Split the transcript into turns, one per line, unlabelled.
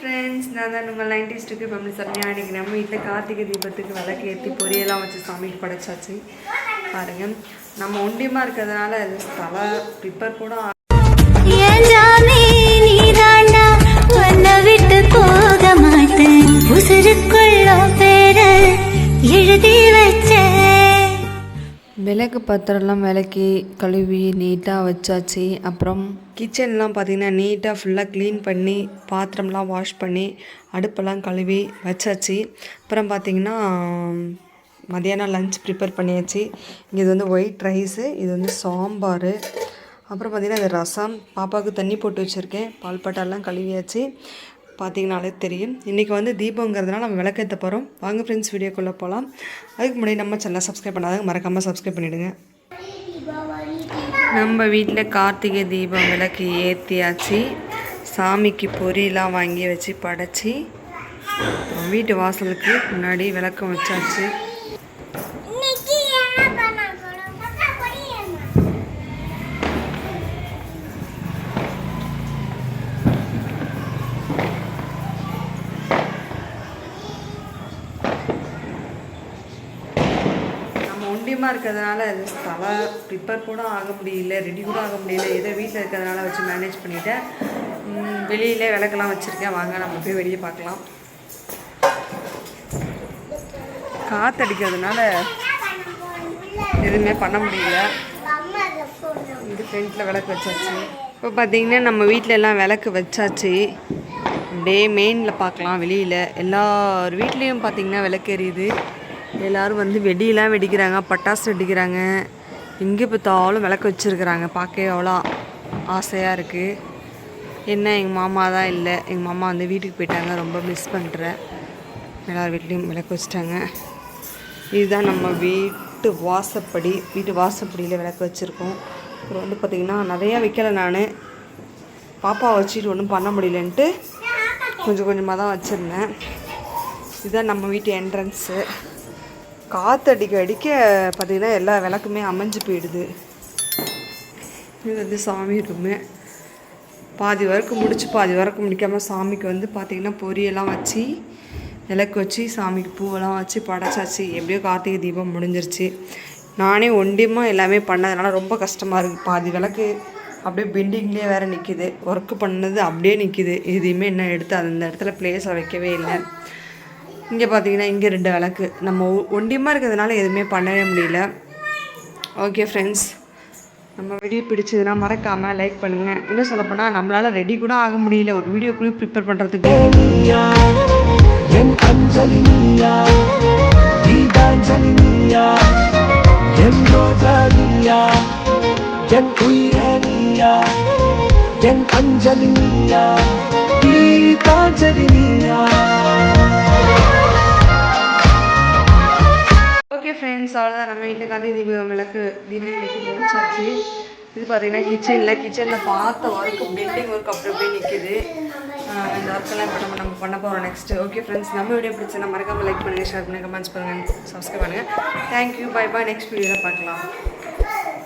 Friends நான் தான் உங்கள் நைன்டிஸ் டூக்கு ஃபேமிலி அன்றைக்கி நம்ம வீட்டில் கார்த்திகை தீபத்துக்கு விளக்கு ஏற்றி பொரியெல்லாம் வச்சு சாமிக்கு படைச்சாச்சு. பாருங்க. நம்ம ஒண்டியமாக இருக்கிறதுனால அது தலை ப்ரிப்பேர் கூட
எழுதி வச்சேன்.
விளக்கு பத்திரம்லாம் விளக்கி கழுவி நீட்டாக வச்சாச்சு. அப்புறம் கிச்சன்லாம் பார்த்திங்கன்னா நீட்டாக ஃபுல்லாக க்ளீன் பண்ணி பாத்திரம்லாம் வாஷ் பண்ணி அடுப்பெல்லாம் கழுவி வச்சாச்சு. அப்புறம் பார்த்திங்கன்னா மதியானம் லஞ்ச் ப்ரிப்பேர் பண்ணியாச்சு. இங்கே இது வந்து ஒயிட் ரைஸு இது வந்து சாம்பார். அப்புறம் பார்த்திங்கன்னா இது ரசம். பாப்பாவுக்கு தண்ணி போட்டு வச்சுருக்கேன். பால் பட்டாலாம் கழுவியாச்சு. பார்த்தீங்கனாலே தெரியும். இன்றைக்கி வந்து தீபங்கிறதுனால நம்ம விளக்கேற்ற போகிறோம் வாங்க ஃப்ரெண்ட்ஸ் வீடியோக்குள்ளே போகலாம் அதுக்கு முன்னாடி நம்ம சேனலை சப்ஸ்கிரைப் பண்ணாதாங்க மறக்காமல் சப்ஸ்கிரைப் பண்ணிவிடுங்க நம்ம வீட்டில் கார்த்திகை தீபம் விளக்கு ஏற்றியாச்சு சாமிக்கு பொரியெலாம் வாங்கி வச்சு படைச்சி வீட்டு வாசலுக்கு முன்னாடி விளக்கம் வச்சாச்சு. முடியுமா இருக்கிறதுனால அது தலை ப்ரிப்பேர் கூட ஆக முடியல ரெடி கூட ஆக முடியல. ஏதோ வீட்டில் இருக்கிறதுனால வச்சு மேனேஜ் பண்ணிவிட்டேன் வெளியில் வெளியிலே விளக்கெல்லாம் வச்சுருக்கேன். வாங்க நம்ம போய் வெளியே பார்க்கலாம். காற்றடிக்கிறதுனால எதுவுமே பண்ண முடியல. இது ஃப்ரெண்டில் விளக்கு வச்சாச்சு. இப்போ பார்த்தீங்கன்னா நம்ம வீட்டில் எல்லாம் விளக்கு வச்சாச்சு. அப்படியே மெயினில் பார்க்கலாம் வெளியில். எல்லார் வீட்லேயும் பார்த்தீங்கன்னா விளக்கு எரியுது எல்லோரும் வந்து வெடியெலாம் வெடிக்கிறாங்க பட்டாசு வெடிக்கிறாங்க. எங்கே பார்த்தாலும் விளக்கு வச்சுருக்குறாங்க. பார்க்கவே அவ்வளோ ஆசையாக இருக்குது என்ன எங்கள் மாமா தான் இல்லை. எங்கள் மாமா வந்து வீட்டுக்கு போயிட்டாங்க. ரொம்ப மிஸ் பண்ணுறேன் எல்லார் வீட்லேயும் விளக்கு வச்சுட்டாங்க. இதுதான் நம்ம வீட்டு வாசப்படி வீட்டு வாசப்படியில் விளக்கு வச்சுருக்கோம். அப்புறம் வந்து பார்த்திங்கன்னா நிறையா வைக்கலை நான். பாப்பா வச்சுட்டு ஒன்றும் பண்ண முடியலன்ட்டு கொஞ்சம் கொஞ்சமாக தான் வச்சுருந்தேன். இதுதான் நம்ம வீட்டு என்ட்ரன்ஸு காற்று அடிக்க அடிக்க பார்த்திங்கன்னா எல்லா விளக்குமே அமைஞ்சு போயிடுது. இது வந்து சாமி ரூமு. பாதி வரைக்கும் முடிச்சு பாதி வரைக்கும் முடிக்காமல் சாமிக்கு வந்து பார்த்திங்கன்னா பொரியெல்லாம் வச்சு விளக்கு வச்சு சாமிக்கு பூவெல்லாம் வச்சு படைச்சாச்சு. எப்படியோ கார்த்திகை தீபம் முடிஞ்சிருச்சு. நானே ஒண்டியமாக எல்லாமே பண்ணதுனால ரொம்ப கஷ்டமாக இருக்குது பாதி விளக்கு அப்படியே பெண்டிங்லேயே வேறு நிற்கிது ஒர்க்கு பண்ணது அப்படியே நிற்கிது எதையுமே என்ன எடுத்து அந்த இடத்துல பிளேஸை வைக்கவே இல்லை. இங்கே பார்த்தீங்கன்னா இங்கே ரெண்டு விளக்கு. நம்ம ஒ- ஒண்டியமாக இருக்கிறதுனால எதுவுமே பண்ணவே முடியல. ஓகே ஃப்ரெண்ட்ஸ் நம்ம வீடியோ பிடிச்சதுன்னா மறக்காமல் லைக் பண்ணுங்கள் இன்னும் சொல்லப்போனால் நம்மளால் ரெடி கூட ஆக முடியல. ஒரு வீடியோ கூட ப்ரிப்பேர் பண்ணுறதுக்கு
என் அஞ்சலி
அவ்வளோதான் தீபம் விளக்கு தீபம் முடிச்சாச்சு இது பார்த்தீங்கன்னா கிச்சனில் கிச்சனில் பார்த்த ஒர்க்கு பில்டிங் ஒர்க் அப்படி அப்படியே நிற்கிது இந்த ஒர்க்கெல்லாம் இப்போ நம்ம நம்ம பண்ண போகிறோம் நெக்ஸ்ட்டு ஓகே ஃப்ரெண்ட்ஸ் நம்ம வீடியோ பிடிச்சா மறக்காமல் லைக் பண்ணுங்கள் ஷேர் பண்ணுங்கள் கமெண்ட்ஸ் பண்ணுங்கள் சப்ஸ்கிரைப் பண்ணுங்கள் தேங்க்யூ பை பாய் நெக்ஸ்ட் வீடியோவில் பார்க்கலாம்.